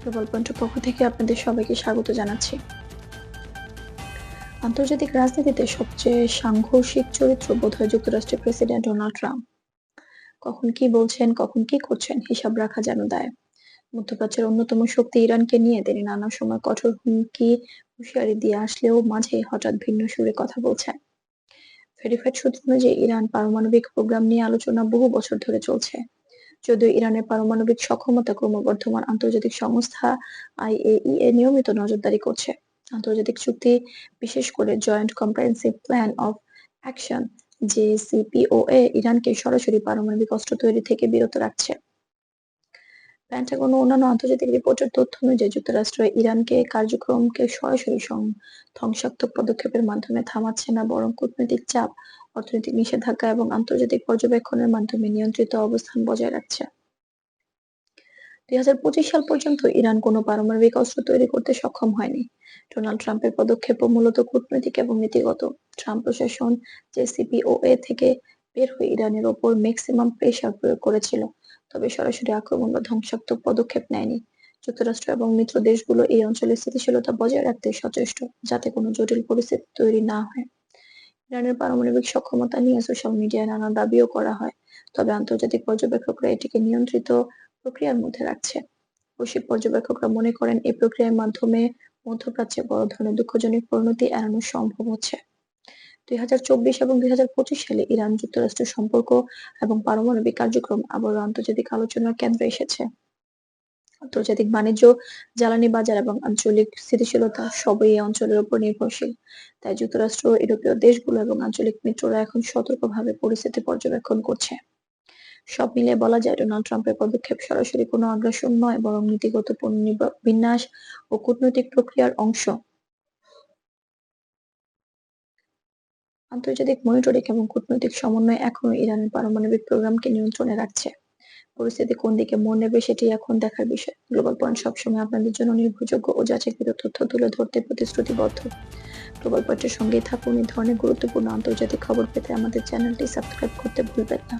Global পয়েন্টের পক্ষ থেকে আপনাদের সবাইকে স্বাগত জানাচ্ছি। আন্তর্জাতিক রাজনীতিতে সবচেয়ে সাংঘর্ষিক চরিত্র বোধহয় যুক্তরাষ্ট্রের প্রেসিডেন্ট ডোনাল্ড ট্রাম্প। কখন কি বলছেন, কখন কি করছেন, হিসাব রাখা যেন দায়। মধ্যপ্রাচ্যের অন্যতম শক্তি ইরানকে নিয়ে তিনি নানা সময় কঠোর হুমকি, হুঁশিয়ারি দিয়ে আসলেও মাঝে হঠাৎ ভিন্ন সুরে কথা বলছেন। ভেরিফাইড সূত্র অনুযায়ী, ইরান পারমাণবিক প্রোগ্রাম নিয়ে আলোচনা বহু বছর ধরে চলছে। যদিও ইরানের পারমাণবিক সক্ষমতা ক্রমবর্ধমান, আন্তর্জাতিক সংস্থা আইএইএ নিয়মিত নজরদারি করছে। আন্তর্জাতিক চুক্তি, বিশেষ করে joint comprehensive plan of action JCPOA ইরানকে সরাসরি পারমাণবিক অস্ত্র তৈরি থেকে বিরত রাখছে। প্যান্টাগন অন্যান্য আন্তর্জাতিক রিপোর্টের তথ্য অনুযায়ী যুক্তরাষ্ট্র ইরানকে কার্যক্রমকে সরাসরি ধ্বংসাত্মক পদক্ষেপের মাধ্যমে থামাচ্ছে না, বরং কূটনৈতিক চাপ অর্থনৈতিক নিষেধাজ্ঞা এবং আন্তর্জাতিক পর্যবেক্ষণের মাধ্যমে নিয়ন্ত্রিত অবস্থান বজায় রাখছে। দুই সাল পর্যন্ত ইরান কোনো পারমাণবিক অস্ত্র তৈরি করতে সক্ষম হয়নি। ডোনাল্ড ট্রাম্পের পদক্ষেপও মূলত কূটনৈতিক এবং নীতিগত। ট্রাম্প প্রশাসন জেসিপিওএ থেকে বের হয়ে ইরানের ওপর ম্যাক্সিমাম প্রেসার প্রয়োগ করেছিল, তবে সরাসরি আক্রমণ বা ধ্বংসাত্মক পদক্ষেপ নেয়নি। যুক্তরাষ্ট্র এবং মিত্র দেশগুলো এই অঞ্চলের স্থিতিশীলতা বজায় রাখতে সচেষ্ট, যাতে কোনো জটিল পরিস্থিতি তৈরি না হয়। ইরানের পারমাণবিক সক্ষমতা নিয়ে সোশ্যাল মিডিয়ায় নানা দাবিও করা হয়। তবে আন্তর্জাতিক পর্যবেক্ষকরা এটিকে নিয়ন্ত্রিত প্রক্রিয়ার মধ্যে রাখছে। বৈশ্বিক পর্যবেক্ষকরা মনে করেন, এই প্রক্রিয়ার মাধ্যমে মধ্যপ্রাচ্যে বড় ধরনের দুঃখজনক পরিণতি এড়ানো সম্ভব হচ্ছে। দুই হাজার চব্বিশ এবং দুই হাজার পঁচিশ সালে ইরান যুক্তরাষ্ট্রের সম্পর্ক এবং পারমাণবিক কার্যক্রম আবারও আন্তর্জাতিক আলোচনার কেন্দ্রে এসেছে। আন্তর্জাতিক বাণিজ্য, জ্বালানি বাজার এবং আঞ্চলিক স্থিতিশীলতা সবই এই অঞ্চলের উপর নির্ভরশীল। তাই যুক্তরাষ্ট্র, ইউরোপীয় দেশগুলো এবং আঞ্চলিক মিত্ররা এখন সতর্কভাবে পরিস্থিতি পর্যবেক্ষণ করছে। সব মিলিয়ে বলা যায়, ডোনাল্ড ট্রাম্পের পদক্ষেপ সরাসরি কোনো আগ্রাসন নয়, বরং নীতিগত পুনর্নিব- বিন্যাস ও কূটনৈতিক প্রক্রিয়ার অংশ। আন্তর্জাতিক মনিটরিং এবং কূটনৈতিক সমন্বয় এখনও ইরানের পারমাণবিক প্রোগ্রামকে নিয়ন্ত্রণে রাখছে। পরিস্থিতি কোন দিকে মন নেবে সেটি এখন দেখার বিষয়। গ্লোবাল পয়েন্ট সবসময় আপনাদের জন্য নির্ভরযোগ্য ও যাচাইকৃত তথ্য তুলে ধরতে প্রতিশ্রুতিবদ্ধ। গ্লোবাল পয়েন্টের সঙ্গেই থাকুন, এই ধরনের গুরুত্বপূর্ণ আন্তর্জাতিক খবর পেতে আমাদের চ্যানেলটি সাবস্ক্রাইব করতে ভুলবেন না।